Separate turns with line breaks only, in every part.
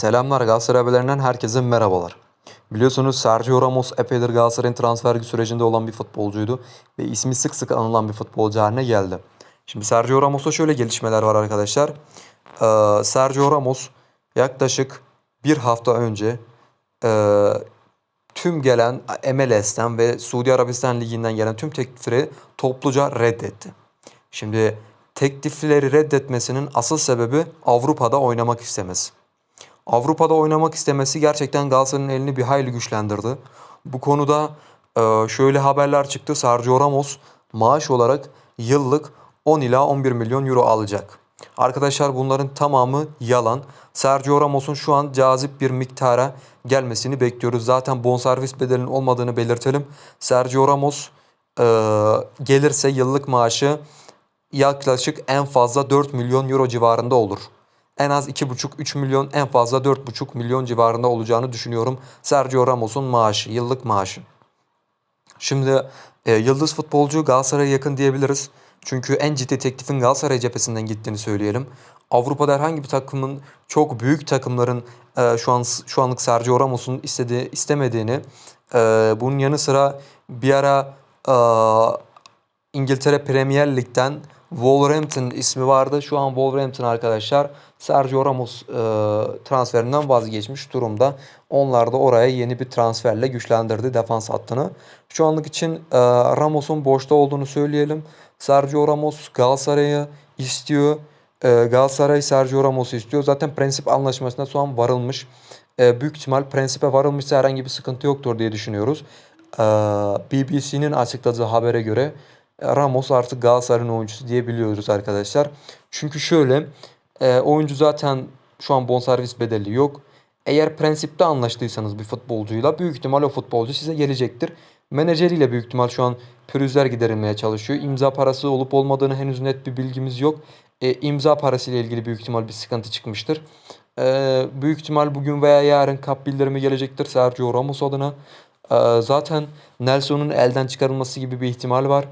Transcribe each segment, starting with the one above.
Selamlar Galatasaray herkese merhabalar. Biliyorsunuz Sergio Ramos epeydir Galatasaray'ın transfer sürecinde olan bir futbolcuydu ve ismi sık sık anılan bir futbolcu haline geldi. Şimdi Sergio Ramos'ta şöyle gelişmeler var arkadaşlar. Ee, Sergio Ramos yaklaşık bir hafta önce e, tüm gelen MLS'ten ve Suudi Arabistan Ligi'nden gelen tüm teklifleri topluca reddetti. Şimdi teklifleri reddetmesinin asıl sebebi Avrupa'da oynamak istemesi. Avrupa'da oynamak istemesi gerçekten Galatasaray'ın elini bir hayli güçlendirdi. Bu konuda e, şöyle haberler çıktı. Sergio Ramos maaş olarak yıllık 10 ila 11 milyon euro alacak. Arkadaşlar bunların tamamı yalan. Sergio Ramos'un şu an cazip bir miktara gelmesini bekliyoruz. Zaten bonservis bedelinin olmadığını belirtelim. Sergio Ramos e, gelirse yıllık maaşı yaklaşık en fazla 4 milyon euro civarında olur. En az 2,5-3 milyon en fazla 4,5 milyon civarında olacağını düşünüyorum. Sergio Ramos'un maaşı, yıllık maaşı. Şimdi e, yıldız futbolcu Galatasaray'a yakın diyebiliriz. Çünkü en ciddi teklifin Galatasaray cephesinden gittiğini söyleyelim. Avrupa'da herhangi bir takımın çok büyük takımların e, şu an şu anlık Sergio Ramos'un istediği istemediğini e, bunun yanı sıra bir ara e, İngiltere Premier Lig'den Wolverhampton ismi vardı. Şu an Wolverhampton arkadaşlar Sergio Ramos e, transferinden vazgeçmiş durumda. Onlar da oraya yeni bir transferle güçlendirdi defans hattını. Şu anlık için e, Ramos'un boşta olduğunu söyleyelim. Sergio Ramos Galatasaray'ı istiyor. E, Galatasaray Sergio Ramos'u istiyor. Zaten prensip anlaşmasına şu an varılmış. E, büyük ihtimal prensipe varılmışsa herhangi bir sıkıntı yoktur diye düşünüyoruz. E, BBC'nin açıkladığı habere göre Ramos artık Galatasaray'ın oyuncusu diyebiliyoruz arkadaşlar. Çünkü şöyle e, oyuncu zaten şu an bonservis bedeli yok. Eğer prensipte anlaştıysanız bir futbolcuyla büyük ihtimal o futbolcu size gelecektir. Menajeriyle büyük ihtimal şu an pürüzler giderilmeye çalışıyor. İmza parası olup olmadığını henüz net bir bilgimiz yok. E, imza parası ile ilgili büyük ihtimal bir sıkıntı çıkmıştır. E, büyük ihtimal bugün veya yarın kap bildirimi gelecektir Sergio Ramos adına. E, zaten Nelson'un elden çıkarılması gibi bir ihtimal var.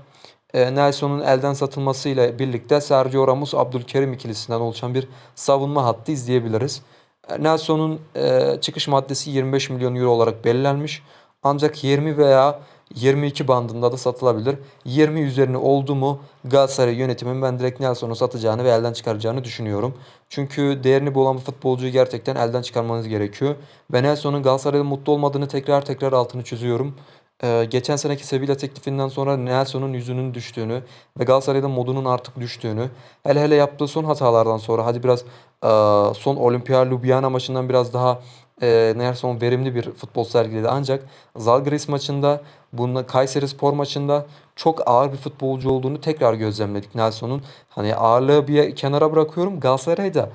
E, Nelson'un elden satılmasıyla birlikte Sergio Ramos, Abdülkerim ikilisinden oluşan bir savunma hattı izleyebiliriz. E, Nelson'un e, çıkış maddesi 25 milyon euro olarak belirlenmiş. Ancak 20 veya 22 bandında da satılabilir. 20 üzerine oldu mu Galatasaray yönetimin ben direkt Nelson'u satacağını ve elden çıkaracağını düşünüyorum. Çünkü değerini bulan bir futbolcuyu gerçekten elden çıkarmanız gerekiyor. Ve Nelson'un Galatasaray'da mutlu olmadığını tekrar tekrar altını çiziyorum. Ee, geçen seneki Sevilla teklifinden sonra Nelson'un yüzünün düştüğünü ve Galatasaray'da modunun artık düştüğünü hele hele yaptığı son hatalardan sonra hadi biraz e, son Olimpia Ljubljana maçından biraz daha e, Nelson verimli bir futbol sergiledi. Ancak Zalgiris maçında, bununla Kayseri Spor maçında çok ağır bir futbolcu olduğunu tekrar gözlemledik Nelson'un. Hani ağırlığı bir kenara bırakıyorum. Galatasaray'da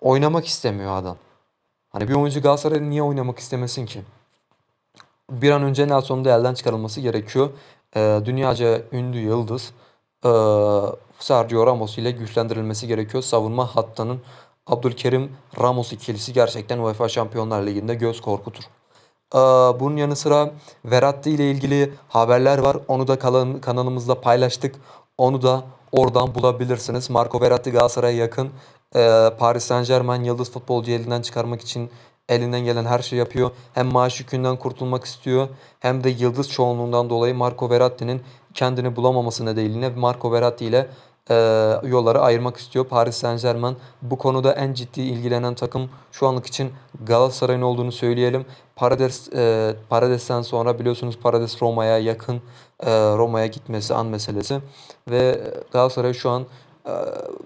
oynamak istemiyor adam. Hani bir oyuncu Galatasaray'da niye oynamak istemesin ki? Bir an önce Nelson'un da elden çıkarılması gerekiyor. Ee, dünyaca ünlü yıldız e, Sergio Ramos ile güçlendirilmesi gerekiyor. Savunma hattının Abdülkerim Ramos ikilisi gerçekten UEFA Şampiyonlar Ligi'nde göz korkutur. Ee, bunun yanı sıra Verratti ile ilgili haberler var. Onu da kalan- kanalımızda paylaştık. Onu da oradan bulabilirsiniz. Marco Verratti Galatasaray'a yakın. Ee, Paris Saint Germain yıldız futbolcuyu elinden çıkarmak için elinden gelen her şeyi yapıyor. Hem maaş yükünden kurtulmak istiyor hem de yıldız çoğunluğundan dolayı Marco Verratti'nin kendini bulamaması nedeniyle Marco Verratti ile e, yolları ayırmak istiyor. Paris Saint Germain bu konuda en ciddi ilgilenen takım şu anlık için Galatasaray'ın olduğunu söyleyelim. Parades, e, Parades'ten sonra biliyorsunuz Parades Roma'ya yakın e, Roma'ya gitmesi an meselesi ve Galatasaray şu an e,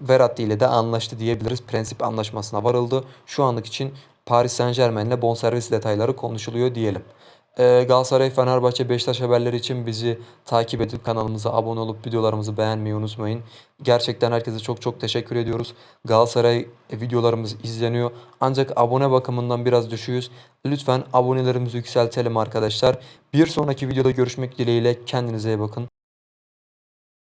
Verratti ile de anlaştı diyebiliriz. Prensip anlaşmasına varıldı. Şu anlık için Paris Saint Germain'le bonservis detayları konuşuluyor diyelim. Ee, Galatasaray, Fenerbahçe, Beşiktaş haberleri için bizi takip edip kanalımıza abone olup videolarımızı beğenmeyi unutmayın. Gerçekten herkese çok çok teşekkür ediyoruz. Galatasaray videolarımız izleniyor. Ancak abone bakımından biraz düşüyoruz. Lütfen abonelerimizi yükseltelim arkadaşlar. Bir sonraki videoda görüşmek dileğiyle kendinize iyi bakın.